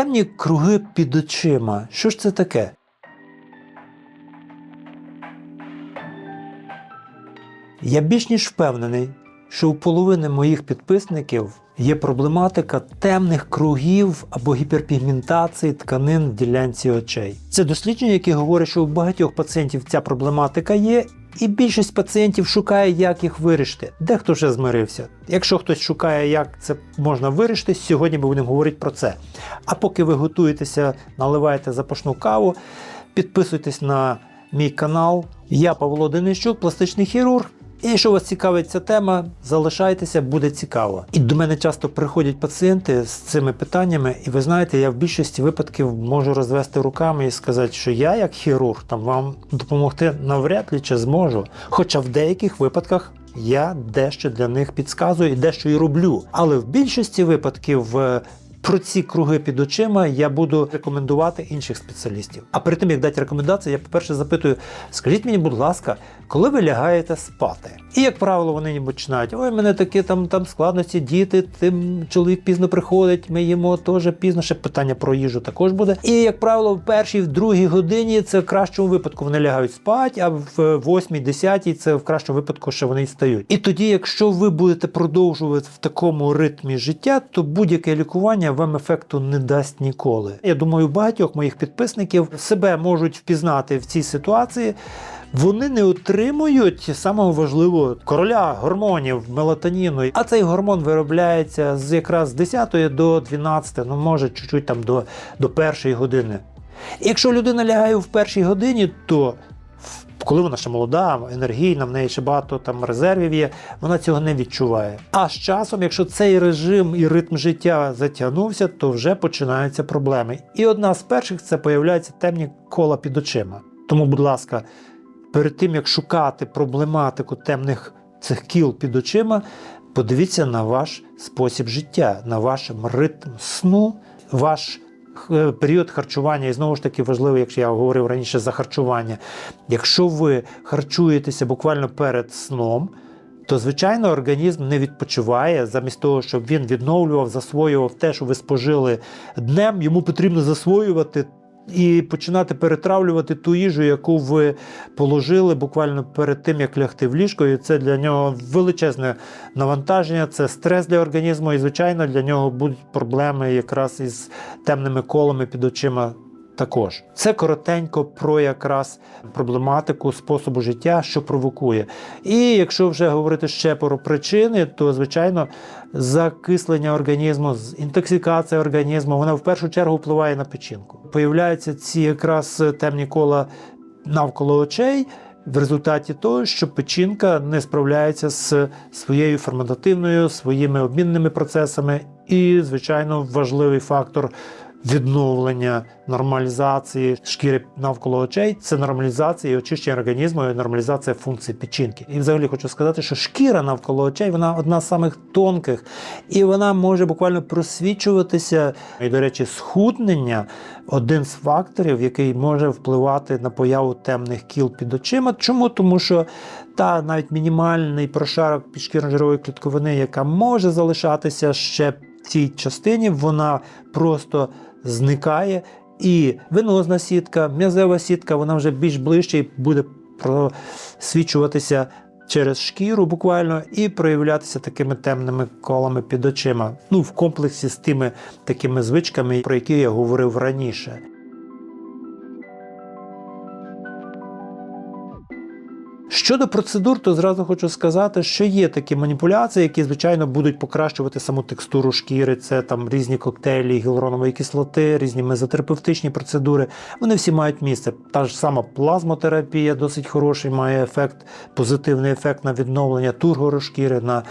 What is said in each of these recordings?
темні круги під очима. Що ж це таке? Я більш ніж впевнений, що у половини моїх підписників є проблематика темних кругів або гіперпігментації тканин в ділянці очей. Це дослідження, яке говорить, що у багатьох пацієнтів ця проблематика є, і більшість пацієнтів шукає, як їх вирішити. Дехто вже змирився. Якщо хтось шукає, як це можна вирішити, сьогодні ми будемо говорити про це. А поки ви готуєтеся, наливаєте запашну каву, підписуйтесь на мій канал. Я Павло Денищук, пластичний хірург. І якщо вас цікавить ця тема, залишайтеся, буде цікаво. І до мене часто приходять пацієнти з цими питаннями, і ви знаєте, я в більшості випадків можу розвести руками і сказати, що я, як хірург, там вам допомогти навряд ли чи зможу. Хоча в деяких випадках я дещо для них підказую і дещо і роблю. Але в більшості випадків е, про ці круги під очима я буду рекомендувати інших спеціалістів. А перед тим як дати рекомендації, я по-перше запитую: скажіть мені, будь ласка, коли ви лягаєте спати? І як правило, вони починають: ой, мене такі там там складності, діти, тим чоловік пізно приходить, ми їмо теж пізно. Ще питання про їжу також буде. І як правило, в першій, в другій годині це в кращому випадку вони лягають спати, а в восьмій, десятій це в кращому випадку, що вони й стають. І тоді, якщо ви будете продовжувати в такому ритмі життя, то будь-яке лікування вам ефекту не дасть ніколи. Я думаю, багатьох моїх підписників себе можуть впізнати в цій ситуації. Вони не отримують самого важливого короля гормонів мелатоніну. А цей гормон виробляється з якраз з 10 до 12, ну може чуть-чуть там до, до першої години. І якщо людина лягає в першій годині, то коли вона ще молода, енергійна, в неї ще багато там резервів є, вона цього не відчуває. А з часом, якщо цей режим і ритм життя затягнувся, то вже починаються проблеми. І одна з перших це появляються темні кола під очима. Тому, будь ласка, перед тим як шукати проблематику темних цих кіл під очима, подивіться на ваш спосіб життя, на ваш ритм сну, ваш період харчування. І знову ж таки важливо, якщо я говорив раніше за харчування. Якщо ви харчуєтеся буквально перед сном, то звичайно організм не відпочиває замість того, щоб він відновлював, засвоював те, що ви спожили днем. Йому потрібно засвоювати і починати перетравлювати ту їжу, яку ви положили буквально перед тим, як лягти в ліжко. І це для нього величезне навантаження, це стрес для організму, і звичайно для нього будуть проблеми якраз із темними колами під очима. Також це коротенько про якраз проблематику способу життя, що провокує. І якщо вже говорити ще про причини, то звичайно закислення організму, інтоксикація організму, вона в першу чергу впливає на печінку. Появляються ці якраз темні кола навколо очей. В результаті того, що печінка не справляється з своєю ферментативною, своїми обмінними процесами, і, звичайно, важливий фактор відновлення нормалізації шкіри навколо очей це нормалізація і очищення організму, і нормалізація функцій печінки. І взагалі хочу сказати, що шкіра навколо очей вона одна з самих тонких, і вона може буквально просвічуватися. І, до речі, схуднення один з факторів, який може впливати на появу темних кіл під очима. Чому? Тому що та навіть мінімальний прошарок підшкірно-жирової клітковини, яка може залишатися ще цій частині, вона просто зникає. І венозна сітка, м'язева сітка, вона вже більш ближче і буде просвічуватися через шкіру буквально і проявлятися такими темними колами під очима. Ну, в комплексі з тими такими звичками, про які я говорив раніше. Щодо процедур, то зразу хочу сказати, що є такі маніпуляції, які, звичайно, будуть покращувати саму текстуру шкіри. Це там різні коктейлі гіалуронової кислоти, різні мезотерапевтичні процедури. Вони всі мають місце. Та ж сама плазмотерапія досить хороший, має ефект, позитивний ефект на відновлення тургору шкіри, на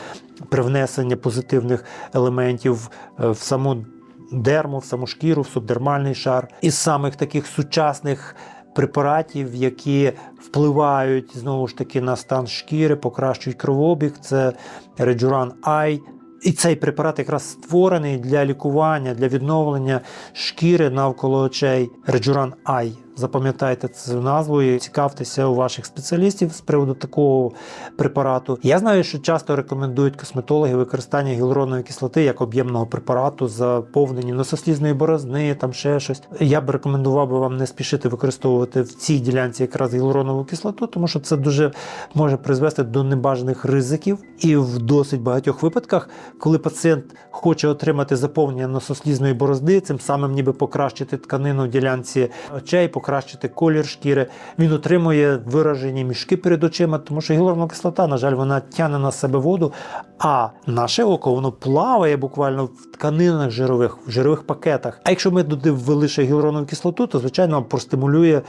привнесення позитивних елементів е, в саму дерму, в саму шкіру, в субдермальний шар. Із самих таких сучасних препаратів, які впливають знову ж таки на стан шкіри, покращують кровообіг. Це реджуран Ай. І цей препарат якраз створений для лікування, для відновлення шкіри навколо очей. Реджуран I запам'ятайте цю назву і цікавтеся у ваших спеціалістів з приводу такого препарату. Я знаю, що часто рекомендують косметологи використання гіалуронової кислоти як об'ємного препарату заповнені носослізної борозни, там ще щось. Я б рекомендував би вам не спішити використовувати в цій ділянці якраз гіалуронову кислоту, тому що це дуже може призвести до небажаних ризиків. І в досить багатьох випадках, коли пацієнт хоче отримати заповнення носослізної борозди, цим самим ніби покращити тканину в ділянці очей, покращити колір шкіри, він отримує виражені мішки перед очима, тому що гіалуронова кислота, на жаль, вона тягне на себе воду, а наше око воно плаває буквально в тканинах жирових, в жирових пакетах. А якщо ми туди ввели ще гіалуронову кислоту, то звичайно простимулює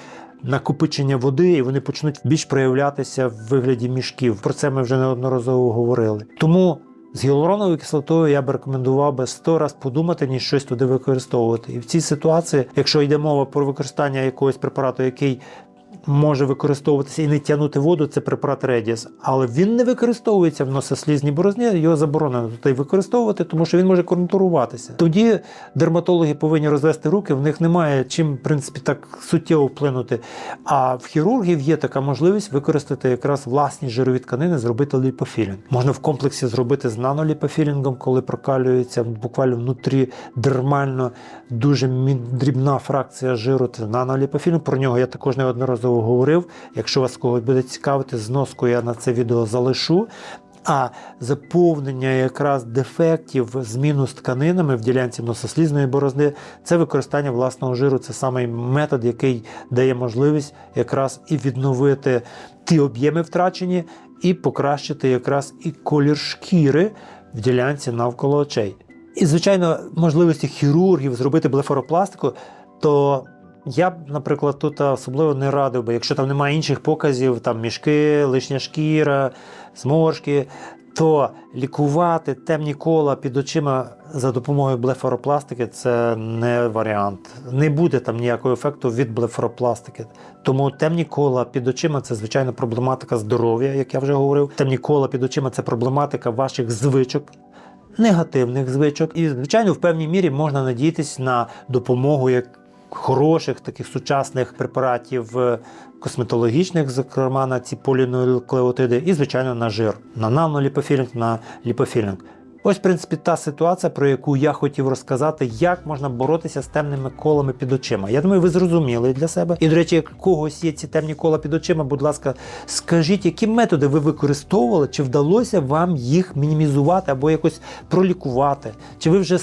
накопичення води, і вони почнуть більш проявлятися в вигляді мішків. Про це ми вже неодноразово говорили. Тому з гіалуроновою кислотою я б рекомендував би 100 раз подумати, ніж щось туди використовувати. І в цій ситуації, якщо йде мова про використання якогось препарату, який може використовуватися і не тягнути воду, це препарат Редіс. Але він не використовується в носослізній борозні, його заборонено туди використовувати, тому що він може контуруватися. Тоді дерматологи повинні розвести руки, в них немає чим, в принципі, так суттєво вплинути. А в хірургів є така можливість використати якраз власні жирові тканини, зробити ліпофілінг. Можна в комплексі зробити з наноліпофілінгом, коли прокалюється буквально внутрі дермально дуже дрібна фракція жиру. Це наноліпофілінг. Про нього я також неодноразово говорив. Якщо вас когось буде цікавити, зноску я на це відео залишу. А заповнення якраз дефектів зміну з тканинами в ділянці носослізної борозни це використання власного жиру. Це самий метод, який дає можливість якраз і відновити ті об'єми втрачені, і покращити якраз і колір шкіри в ділянці навколо очей. І, звичайно, можливості хірургів зробити блефаропластику, то я б, наприклад, тут особливо не радив би, якщо там немає інших показів, там мішки, лишня шкіра, зморшки, то лікувати темні кола під очима за допомогою блефаропластики це не варіант. Не буде там ніякого ефекту від блефаропластики. Тому темні кола під очима це звичайно проблематика здоров'я, як я вже говорив. Темні кола під очима це проблематика ваших звичок. Негативних звичок, і звичайно, в певній мірі можна надіятися на допомогу як хороших таких сучасних препаратів е, косметологічних, зокрема на ці полінуклеотиди, і звичайно на жир, на наноліпофілінг, на ліпофілінг. Ось, в принципі, та ситуація, про яку я хотів розказати, як можна боротися з темними колами під очима. Я думаю, ви зрозуміли для себе. І, до речі, як когось є ці темні кола під очима, будь ласка, скажіть, які методи ви використовували, чи вдалося вам їх мінімізувати або якось пролікувати? Чи ви вже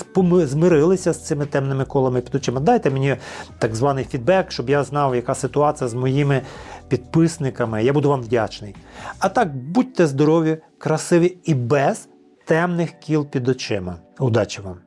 змирилися з цими темними колами під очима? Дайте мені так званий фідбек, щоб я знав, яка ситуація з моїми підписниками. Я буду вам вдячний. А так, будьте здорові, красиві і без темних кіл під очима. Удачі вам!